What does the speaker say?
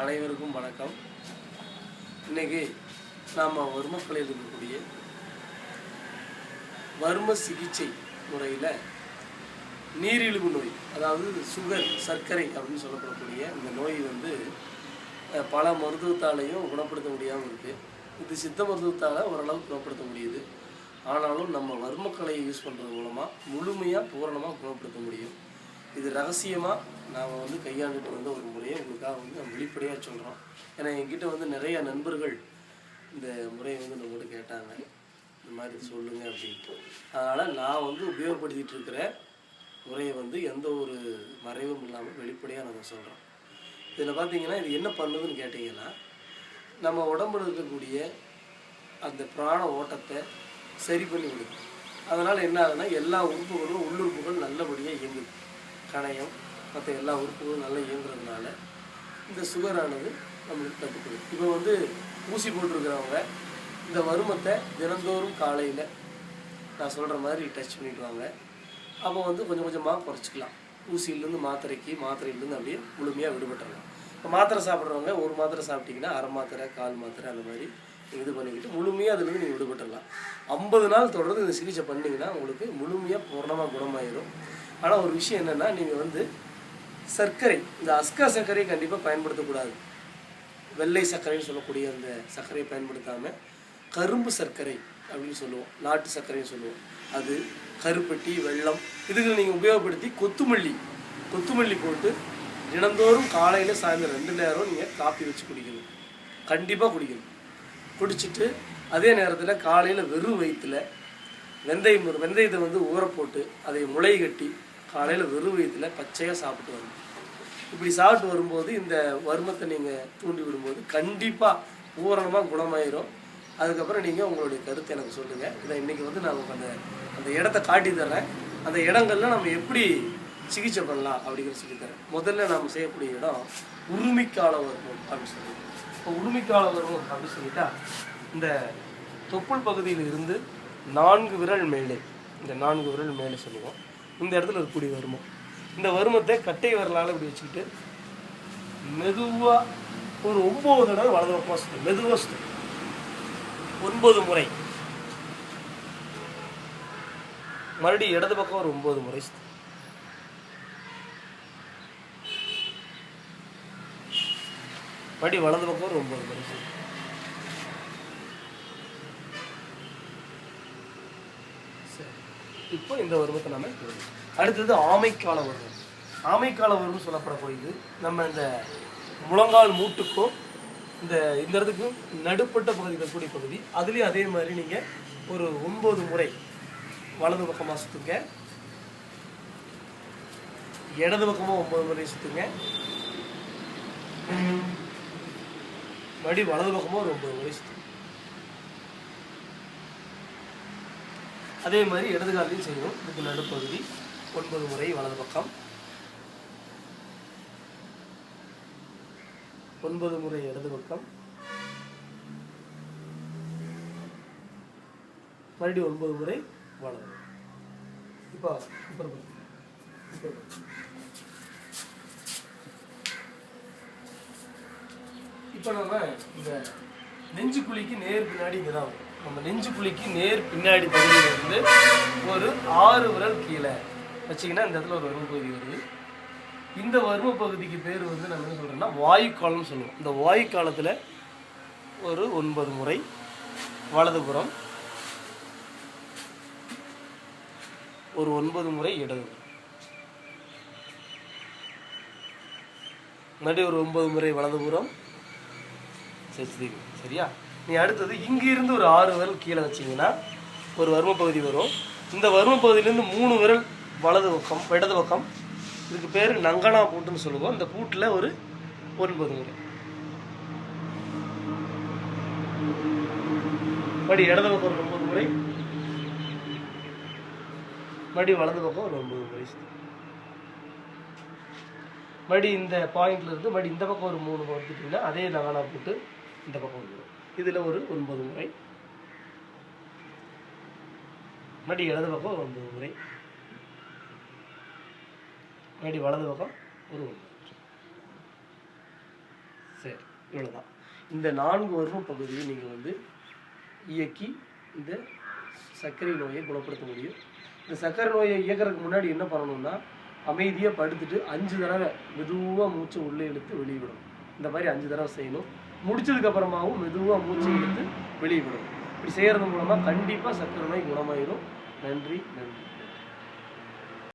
அனைவருக்கும் வணக்கம். இன்னைக்கு நாம் வர்மக்கலையில் இருக்கக்கூடிய வர்ம சிகிச்சை முறையில் நீரிழிவு நோய் அதாவது சுகர் சர்க்கரை அப்படின்னு சொல்லப்படக்கூடிய இந்த நோய் வந்து பல மருத்துவத்தாலையும் குணப்படுத்த முடியாமல் இருக்குது இது சித்த மருத்துவத்தால் ஓரளவுக்கு குணப்படுத்த முடியுது. ஆனாலும் நம்ம வர்மக்கலையை யூஸ் பண்ணுறது மூலமாக முழுமையாக பூரணமாக குணப்படுத்த முடியும். இது ரகசியமாக நாம் வந்து கையாண்டுட்டு வந்த ஒரு முறையை உங்களுக்காக வந்து நம்ம வெளிப்படையாக சொல்கிறோம் ஏன்னா என்கிட்ட வந்து நிறைய நண்பர்கள் இந்த முறையை வந்து நம்மகிட்ட கேட்டாங்க. இந்த மாதிரி சொல்லுங்க அப்படின்ட்டு. அதனால் நான் வந்து உபயோகப்படுத்திட்டு இருக்கிற முறையை வந்து எந்த ஒரு மறைவும் இல்லாமல் வெளிப்படையாக நம்ம சொல்கிறோம் இதில் பார்த்தீங்கன்னா இது என்ன பண்ணுதுன்னு கேட்டிங்கன்னா நம்ம உடம்புல இருக்கக்கூடிய அந்த பிராண ஓட்டத்தை சரி பண்ணி விடுது அதனால் என்ன ஆகுதுன்னா எல்லா உறுப்புகளும் உள்ளுறுப்புகள் நல்லபடியாக இயங்குது. கணையம் மற்ற எல்லா உறுப்புகளும் நல்லா இயங்குறதுனால இந்த சுகரானது நம்மளுக்கு கட்டுப்படுது இப்போ வந்து ஊசி போட்டிருக்கிறவங்க இந்த வருமத்தை தினந்தோறும் காலையில் நான் சொல்கிற மாதிரி டச் பண்ணிட்டு வாங்க. அப்போ வந்து கொஞ்சம் கொஞ்சமாக குறைச்சிக்கலாம். ஊசியிலேருந்து மாத்திரைக்கு மாத்திரையிலேருந்து அப்படியே முழுமையாக விடுபட்டுறலாம். இப்போ மாத்திரை சாப்பிட்றவங்க ஒரு மாத்திரை சாப்பிட்டீங்கன்னா அரை மாத்திரை கால் மாத்திரை அந்த மாதிரி இது பண்ணிக்கிட்டு முழுமையாக அதுலேருந்து நீங்கள் விடுபட்டுடலாம் ஐம்பது நாள் தொடர்ந்து இந்த சிகிச்சை பண்ணிங்கன்னா உங்களுக்கு முழுமையாக பூர்ணமாக குணமாயிடும் ஆனால் ஒரு விஷயம் என்னென்னா நீங்கள் வந்து சர்க்கரை இந்த அஸ்கா சர்க்கரையை கண்டிப்பாக பயன்படுத்தக்கூடாது. வெள்ளை சர்க்கரைன்னு சொல்லக்கூடிய அந்த சர்க்கரையை பயன்படுத்தாமல் கரும்பு சர்க்கரை அப்படின்னு சொல்லுவோம். நாட்டு சர்க்கரைன்னு சொல்லுவோம். அது கருப்பட்டி வெல்லம் இதுகளை நீங்கள் உபயோகப்படுத்தி கொத்துமல்லி கொத்துமல்லி போட்டு தினந்தோறும் காலையில் சாயந்தரம் ரெண்டு நேரம் நீங்கள் காப்பி வச்சு குடிக்கணும். கண்டிப்பாக குடிக்கணும். குடிச்சிட்டு அதே நேரத்தில் காலையில் வெறும் வயிற்றில் வெந்தயம் வெந்தயத்தை வந்து ஊற போட்டு அதை முளை கட்டி காலையில் வெறும் வயிற்றுல பச்சையாக சாப்பிட்டு வரணும். இப்படி சாப்பிட்டு வரும்போது இந்த வருமத்தை நீங்கள் தூண்டி விடும்போது கண்டிப்பாக பூரணமாக குணமாயிரும். அதுக்கப்புறம் நீங்கள் உங்களுடைய கருத்தை எனக்கு சொல்லுங்கள் இதை இன்றைக்கி வந்து நான் உங்களுக்கு அந்த அந்த இடத்த காட்டி தரேன் அந்த இடங்கள்ல நம்ம எப்படி சிகிச்சை பண்ணலாம் அப்படிங்கிற சொல்லி தரேன் முதல்ல நம்ம செய்யக்கூடிய இடம் உருமிக்கால வருமம் அப்படின்னு சொல்லி இப்போ உருமிக்கால வருமம் அப்படின்னு சொல்லிட்டா இந்த தொப்புள் பகுதியில் இருந்து நான்கு விரல் மேலே இந்த நான்கு விரல் மேலே சொல்லுவோம். இந்த இடத்துல இருக்கக்கூடிய வருமம் இந்த வருமத்தை கட்டை வரலால் இப்படி வச்சுக்கிட்டு மெதுவாக ஒரு ஒம்பது தடவை வலது பக்கமாக சுற்றும் மெதுவாக சுற்றும் ஒன்பது முறை. மறுபடியும் இடது பக்கம் ஒரு ஒன்பது முறை சுற்றும் மறுபடியும் வலது பக்கம் ஒரு ஒன்பது முறை சுற்றும் சரி. இப்போ இந்த வருமத்தை நம்ம அடுத்தது ஆமைக்கால வருவம் ஆமைக்கால வரும்னு போகுது நம்ம இந்த முழங்கால் மூட்டுக்கும் இந்த இந்த இடத்துக்கும் நடுப்பட்ட பகுதி இருக்கக்கூடிய பகுதி. அதுலேயும் அதே மாதிரி நீங்கள் ஒரு ஒன்பது முறை வலது பக்கமாக சுற்றுங்க இடது பக்கமாக ஒன்பது முறை சுற்றுங்க மறுபடியும் வலது பக்கமாக ஒரு ஒன்பது முறை சுற்றுங்க அதே மாதிரி இடது காலையும் செய்யணும் இதுக்கு நடுப்பகுதி ஒன்பது முறை வலது பக்கம். ஒன்பது முறை இடது பக்கம். மறுபடியும் ஒன்பது முறை வலது. இப்போ இப்போ இப்போ இப்போ நம்ம இந்த நெஞ்சு குழிக்கு நேர் பின்னாடி இங்கே தான் வரும். நம்ம நெஞ்சு புளிக்கு நேர் பின்னாடி பகுதியில் இருந்து ஒரு ஆறு விரல் கீழே. வச்சிங்கன்னா இந்த இடத்துல ஒரு வரும பகுதி வருது. இந்த வரும பகுதிக்கு பேர் வந்து நம்ம என்ன சொல்கிறோம்னா வாயு காலம்னு சொல்லுவோம். இந்த வாயு காலத்தில் ஒரு ஒன்பது முறை வலதுபுறம் ஒரு ஒன்பது முறை இடது. மறுபடியும் ஒரு ஒன்பது முறை வலதுபுறம் சரி சரியா? நீ அடுத்தது இங்கிருந்து ஒரு ஆறு விரல் கீழே வச்சிங்கன்னா ஒரு வர்ம பகுதி வரும். இந்த வர்ம பகுதியிலேருந்து மூணு விரல் வலது பக்கம் இடது பக்கம். இதுக்கு பேர் நங்கனா பூட்டுன்னு சொல்லுவோம். இந்த பூட்டில் ஒரு ஒன்பது விரல். மறுபடி இடது பக்கம் ஒரு ஒன்பது முறை. மறுபடி வலது பக்கம் ஒரு ஒன்பது முறை. மறுபடி இந்த பாயிண்ட்ல இருந்து மறுபடி இந்த பக்கம் ஒரு மூணு வந்துட்டீங்கன்னா அதே நகனா போட்டு இந்த பக்கம் வந்துடும். இதில் ஒரு ஒன்பது முறை. மறுபடி இடது பக்கம் ஒரு ஒன்பது முறை. மறுபடி வலது பக்கம் ஒரு ஒன்பது சரி இவ்வளோதான் இந்த நான்கு வரும பகுதியை நீங்கள் வந்து இயக்கி இந்த சர்க்கரை நோயை குணப்படுத்த முடியும். இந்த சர்க்கரை நோயை இயக்கிறதுக்கு முன்னாடி என்ன பண்ணணும்னா அமைதியாக படுத்துட்டு அஞ்சு தடவை மெதுவாக மூச்சை உள்ளே இழுத்து வெளியிடணும் இந்த மாதிரி அஞ்சு தடவை செய்யணும். முடிச்சதுக்கப்புறமாவும் மெதுவாக மூச்சு எடுத்து வெளியே விடணும். இப்படி செய்கிறது மூலமாக கண்டிப்பாக சர்க்கரை நோய் குணமாயிரும். நன்றி நன்றி.